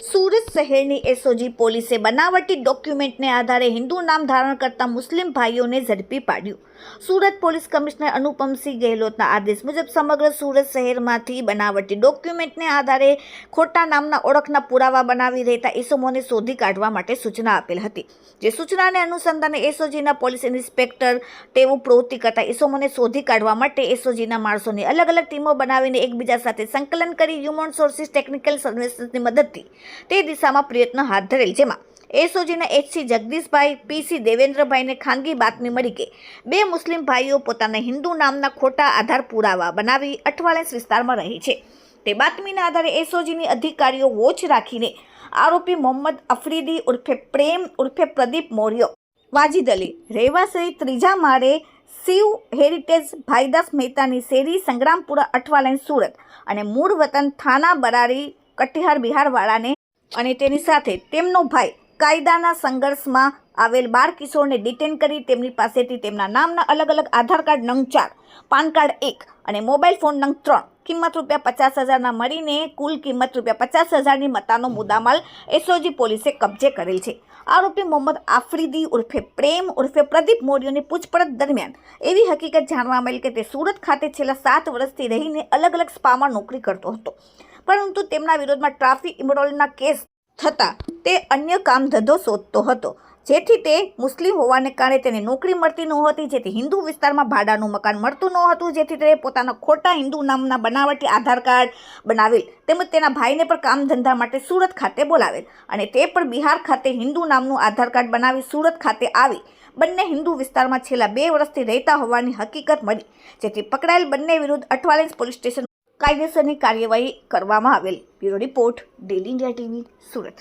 સુરત શહેરની એસઓજી પોલીસે બનાવટી ડોક્યુમેન્ટને આધારે હિન્દુ નામ ધારણ કરતા મુસ્લિમ ભાઈઓને ઝડપી પાડ્યું. સુરત પોલીસ કમિશનર અનુપમસિંહ ગેહલોતના આદેશ મુજબ સમગ્ર સુરત શહેરમાંથી બનાવટી ડોક્યુમેન્ટને આધારે ખોટા નામના ઓળખના પુરાવા બનાવી રહેતા ઇસમોને શોધી કાઢવા માટે સૂચના આપેલ હતી. જે સૂચનાને અનુસંધાને એસઓજીના પોલીસ ઇન્સ્પેક્ટર તેવું પ્રવૃત્તિ કરતા ઇસમોને શોધી કાઢવા માટે એસઓજીના માણસોની અલગ અલગ ટીમો બનાવીને એકબીજા સાથે સંકલન કરી હ્યુમન સોર્સિસ ટેકનિકલ સર્વિસીસની મદદથી તે દિશામાં પ્રયત્ન હાથ ધરેલ જેમાં એસઓજીના એચસી જગદીશભાઈ, પીસી દેવેન્દ્રભાઈને ખાનગી બાતમી મળી કે બે મુસ્લિમ ભાઈઓ પોતાના હિન્દુ નામના ખોટા આધાર પુરાવા બનાવી અઠવાલેન્સ વિસ્તારમાં રહે છે. તે બાતમીના આધારે એસઓજીની અધિકારીઓ વોચ રાખીને આરોપી મોહમ્મદ અફરીદી ઉર્ફે પ્રેમ ઉર્ફે પ્રદીપ મૌર્ય, વાજીદ અલી, રહેવાસી ત્રીજા માળે શિવ હેરિટેજ, ભાઈદાસ મહેતાની શેરી, સંગ્રામપુરા અઠવાલાઈન સુરત અને મૂળ વતન થાના બરારી કટિહાર બિહારવાળાને અને તેની સાથે તેમનો ભાઈ કાયદાના સંઘર્ષમાં આવેલ બાર કિશોરને ડિટેન કરી તેમની પાસેથી તેમના નામના અલગ અલગ આધાર કાર્ડ નંગ ચાર, પાન કાર્ડ એક અને મોબાઈલ ફોન નંગ ત્રણ. કિંમત રૂપિયા પચાસ હજારના મળીને કુલ કિંમત રૂપિયા પચાસ હજારની મતાનો મુદ્દામાલ એસઓજી પોલીસે કબજે કરેલ છે. આરોપી મોહમ્મદ આફરીદી ઉર્ફે પ્રેમ ઉર્ફે પ્રદીપ મોર્યોની પૂછપરછ દરમિયાન એવી હકીકત જાણવા મળી કે તે સુરત ખાતે છેલ્લા સાત વર્ષથી રહીને અલગ અલગ સ્પામાં નોકરી કરતો હતો. પરંતુ તેમના વિરોધમાં ટ્રાફિક ઇમરોલના કેસ થતાં તે અન્ય કામ ધંધો શોધતો હતો. જેથી તે મુસ્લિમ હોવાને કારણે તેને નોકરી મળતી નહોતી જેથી હિન્દુ વિસ્તારમાં ભાડાનું મકાન મળતું ન હતું, જેથી તે પોતાના ખોટા હિન્દુ નામના બનાવટી આધાર કાર્ડ બનાવેલ તેમજ તેના ભાઈને પણ કામ ધંધા માટે સુરત ખાતે બોલાવેલ અને તે પણ બિહાર ખાતે હિન્દુ નામનું આધાર કાર્ડ બનાવી સુરત ખાતે આવી. બંને હિન્દુ વિસ્તારમાં છેલ્લા બે વર્ષથી રહેતા હોવાની હકીકત મળી, જેથી પકડાયેલ બંને વિરુદ્ધ અઠવાલેન્સ પોલીસ સ્ટેશન કાયદેસરની કાર્યવાહી કરવામાં આવેલ. Bureau report daily India TV Surat.